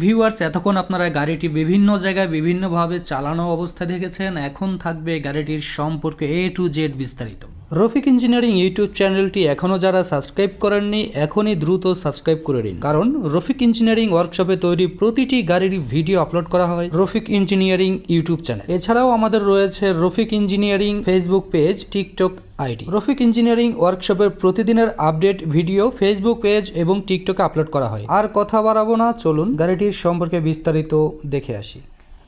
Viewers এতক্ষণ আপনারা গাড়িটি বিভিন্ন জায়গায় বিভিন্নভাবে চালানো অবস্থায় দেখেছেন। এখন থাকবে গাড়িটির সম্পর্কে এ টু জেড বিস্তারিত। রফিক ইঞ্জিনিয়ারিং ইউটিউব চ্যানেলটি এখনও যারা সাবস্ক্রাইব করেননি, এখনই দ্রুত সাবস্ক্রাইব করে নিন। কারণ রফিক ইঞ্জিনিয়ারিং ওয়ার্কশপে তৈরি প্রতিটি গাড়ির ভিডিও আপলোড করা হয় রফিক ইঞ্জিনিয়ারিং ইউটিউব চ্যানেল। এছাড়াও আমাদের রয়েছে Rafiq Engineering Facebook page, TikTok ID. Rafiq Engineering ওয়ার্কশপের প্রতিদিনের আপডেট ভিডিও ফেসবুক পেজ এবং টিকটকে আপলোড করা হয়। আর কথা বাড়াবো না, চলুন গাড়িটির সম্পর্কে বিস্তারিত দেখে আসি।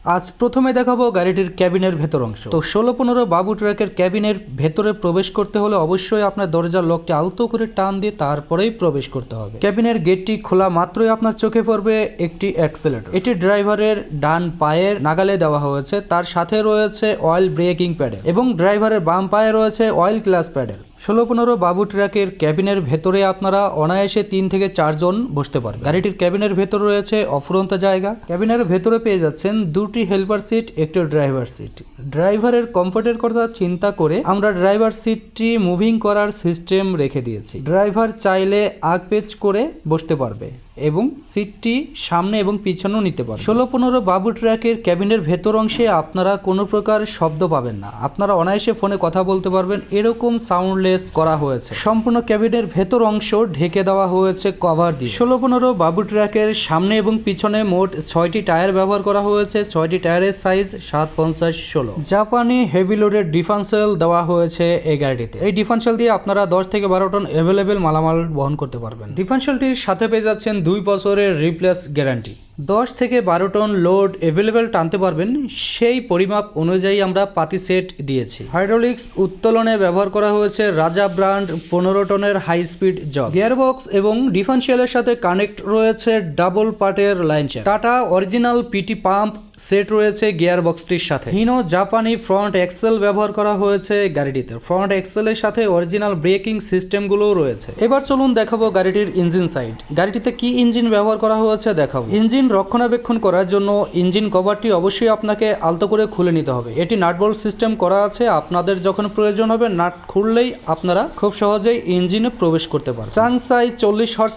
আজ প্রথমে দেখাবো গাড়িটির ক্যাবিনের ভেতর অংশ। তো ষোলো পনেরো বাবু ট্রাকের ক্যাবিনের ভেতরে প্রবেশ করতে হলে অবশ্যই আপনার দরজার লকটি আলতো করে টান দিয়ে তারপরেই প্রবেশ করতে হবে। ক্যাবিনের গেটটি খোলা মাত্রই আপনার চোখে পড়বে একটি অ্যাক্সেলেটর এটি ড্রাইভারের ডান পায়ের নাগালে দেওয়া হয়েছে। তার সাথে রয়েছে অয়েল ব্রেকিং প্যাডেল এবং ড্রাইভারের বাম পায়ে রয়েছে অয়েল ক্লাস প্যাডেল ষোলো পনেরো বাবু ট্রাকের ক্যাবিনের ভেতরে আপনারা অনায়াসে তিন থেকে চারজন বসতে পারবেন। গাড়িটির ক্যাবিনের ভেতর রয়েছে অফুরন্ত জায়গা। ক্যাবিনের ভেতরে পেয়ে যাচ্ছেন দুটি হেল্পার সিট, একটি ড্রাইভার সিট। ড্রাইভারের কমফোর্টের কথা চিন্তা করে আমরা ড্রাইভার সিটটি মুভিং করার সিস্টেম রেখে দিয়েছি। ড্রাইভার চাইলে আগ পেচ করে বসতে পারবে এবং সিটটি সামনে এবং পিছনেও নিতে পারবে। ষোলো পনেরো বাবু ট্র্যাকের ক্যাবিনের ভেতর অংশে আপনারা কোনো প্রকার শব্দ পাবেন না। আপনারা অনায়াসে ফোনে কথা বলতে পারবেন, এরকম সাউন্ডলেস করা হয়েছে। সম্পূর্ণ ক্যাবিনের ভেতর অংশ ঢেকে দেওয়া হয়েছে কভার দিয়ে। ষোলো পনেরো বাবু ট্র্যাকের সামনে এবং পিছনে মোট ছয়টি টায়ার ব্যবহার করা হয়েছে। ছয়টি টায়ারের সাইজ সাত পঞ্চাশ ষোলো। জাপানি হেভি লোডের ডিফারেন্সিয়াল দেওয়া হয়েছে এই গাড়িটিতে। এই ডিফারেন্সিয়াল দিয়ে আপনারা দশ থেকে বারো টন অ্যাভেলেবেল মালামাল বহন করতে পারবেন। ডিফারেন্সিয়ালটির সাথে পেয়ে যাচ্ছেন দুই বছরের রিপ্লেস গ্যারান্টি দশ থেকে বারো টন লোড অ্যাভেলেবেল টানতে পারবেন, সেই পরিমাপ অনুযায়ী আমরা পাতি সেট দিয়েছি। হাইড্রোলিক্স উত্তোলনে ব্যবহার করা হয়েছে রাজা ব্র্যান্ড পনেরো টনের হাই স্পিড জগ গিয়ারবক্স এবং ডিফারেন্সিয়ালের সাথে কানেক্ট রয়েছে ডাবল পার্টের line Tata original PT pump set রয়েছে গিয়ার বক্সটির সাথে। হিনো জাপানি ফ্রন্ট এক্সেল ব্যবহার করা হয়েছে গাড়িটিতে। ফ্রন্ট এক্সেলের সাথে অরিজিনাল ব্রেকিং সিস্টেমগুলোও রয়েছে। এবার চলুন দেখাবো গাড়িটির ইঞ্জিন সাইড। গাড়িটিতে কি ইঞ্জিন ব্যবহার করা হয়েছে দেখাবো। ইঞ্জিন রক্ষণাবেক্ষণ করার জন্য ইঞ্জিন কভারটি অবশ্যই আপনাকে আলতো করে খুলে নিতে হবে। এটি নাটবোল্ট সিস্টেম করা আছে। আপনাদের যখন প্রয়োজন হবে, নাট খুললেই আপনারা খুব সহজেই ইঞ্জিনে প্রবেশ করতে পারেন চাংসাই চল্লিশ হর্স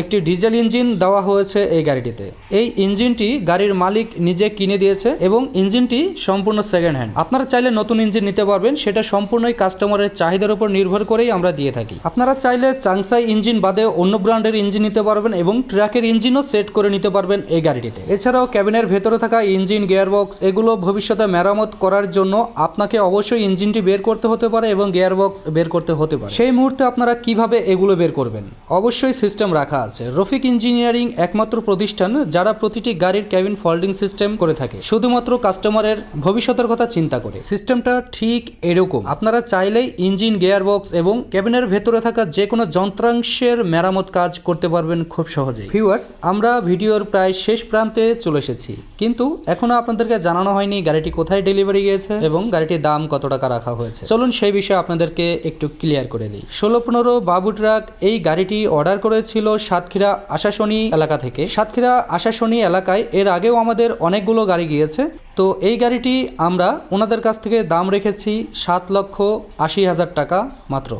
একটি ডিজেল ইঞ্জিন দেওয়া হয়েছে এই গাড়িটিতে। এই ইঞ্জিনটি গাড়ির মালিক নিজে কিনে দিয়েছে এবং ইঞ্জিনটি সম্পূর্ণ সেকেন্ড হ্যান্ড আপনারা চাইলে নতুন ইঞ্জিন নিতে পারবেন, সেটা সম্পূর্ণই কাস্টমারের চাহিদার উপর নির্ভর করেই আমরা দিয়ে থাকি। আপনারা চাইলে চাংসাই ইঞ্জিন বাদে অন্য ব্র্যান্ডের ইঞ্জিন নিতে পারবেন এবং ট্র্যাকের ইঞ্জিনও সেট করে নিতে পারবেন এই গাড়িটিতে। এছাড়াও ক্যাবিনের ভেতরে থাকা ইঞ্জিন গিয়ারবক্স এগুলো ভবিষ্যতে মেরামত করার জন্য আপনাকে অবশ্যই ইঞ্জিনটি বের করতে হতে পারে এবং গিয়ারবক্স বের করতে হতে পারে। সেই মুহূর্তে আপনারা কীভাবে এগুলো বের করবেন? অবশ্যই সিস্টেম রাখা আছে। রফিক ইঞ্জিনিয়ারিং একমাত্র প্রতিষ্ঠান যারা প্রতিটি গাড়ির ক্যাবিন ফল্ডিং সিস্টেম করে থাকে। শুধুমাত্র কাস্টমারের ভবিষ্যতের কথা চিন্তা করে। সিস্টেমটা ঠিক এরকম। আপনারা চাইলেই ইঞ্জিন গিয়ারবক্স এবং ক্যাবিনের ভেতরে থাকা যে কোনো যন্ত্রাংশের মেরামত কাজ করতে পারবেন খুব সহজেই। ভিউয়ার্স আমরা ভিডিওর প্রায় শেষ প্রান্তে চলে এসেছি। কিন্তু এখনও আপনাদেরকে জানানো হয়নি গাড়িটি কোথায় ডেলিভারি গিয়েছে এবং গাড়িটির দাম কত টাকা রাখা হয়েছে। চলুন সেই বিষয়ে আপনাদেরকে একটু ক্লিয়ার করে দিই। ষোলো পনেরো বাবু ট্রাক এই গাড়িটি অর্ডার করেছিল সাতক্ষীরা আশাশনী এলাকা থেকে। সাতক্ষীরা আশাশনী এলাকায় এর আগেও আমাদের অনেকগুলো গাড়ি গিয়েছে। তো এই গাড়িটি আমরা ওনাদের কাছ থেকে দাম রেখেছি সাত লক্ষ আশি হাজার টাকা মাত্র।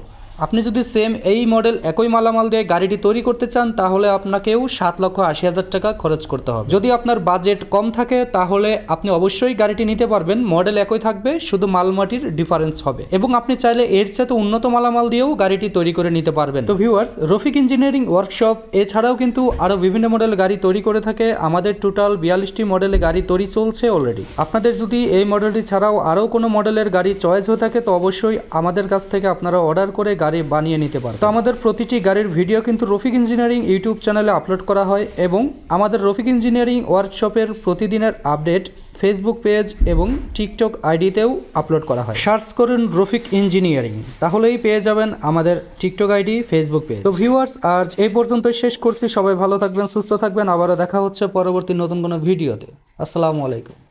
আপনি যদি সেম এই মডেল একই মালামাল দিয়ে গাড়িটি তৈরি করতে চান, তাহলে আপনাকেও সাত লক্ষ আশি হাজার টাকা খরচ করতে হবে। যদি আপনার বাজেট কম থাকে, তাহলে আপনি অবশ্যই গাড়িটি নিতে পারবেন। মডেল একই থাকবে, শুধু মালমাটির ডিফারেন্স হবে। এবং আপনি চাইলে এর চাইতে উন্নত মালামাল দিয়েও গাড়িটি তৈরি করে নিতে পারবেন। তো ভিউয়ার্স রফিক ইঞ্জিনিয়ারিং ওয়ার্কশপ এছাড়াও কিন্তু আরও বিভিন্ন মডেল গাড়ি তৈরি করে থাকে। আমাদের টোটাল বিয়াল্লিশটি মডেলের গাড়ি তৈরি চলছে অলরেডি আপনাদের যদি এই মডেলটি ছাড়াও আরও কোনো মডেলের গাড়ি চয়েস হয়ে থাকে, তো অবশ্যই আমাদের কাছ থেকে আপনারা অর্ডার করে গাড়ি বানিয়ে নিতে পারেন তো আমাদের প্রতিটি গাড়ির ভিডিও কিন্তু রফিক ইঞ্জিনিয়ারিং ইউটিউব চ্যানেলে আপলোড করা হয় এবং আমাদের রফিক ইঞ্জিনিয়ারিং ওয়ার্কশপের প্রতিদিনের আপডেট ফেসবুক পেজ এবং টিকটক আইডিতেও আপলোড করা হয়। সার্চ করুন রফিক ইঞ্জিনিয়ারিং, তাহলেই পেয়ে যাবেন আমাদের টিকটক আইডি, ফেসবুক পেজ। তো ভিউয়ার্স, আজ এই পর্যন্তই শেষ করছি। সবাই ভালো থাকবেন, সুস্থ থাকবেন। আবারও দেখা হচ্ছে পরবর্তী নতুন কোনো ভিডিওতে। আসসালামু আলাইকুম।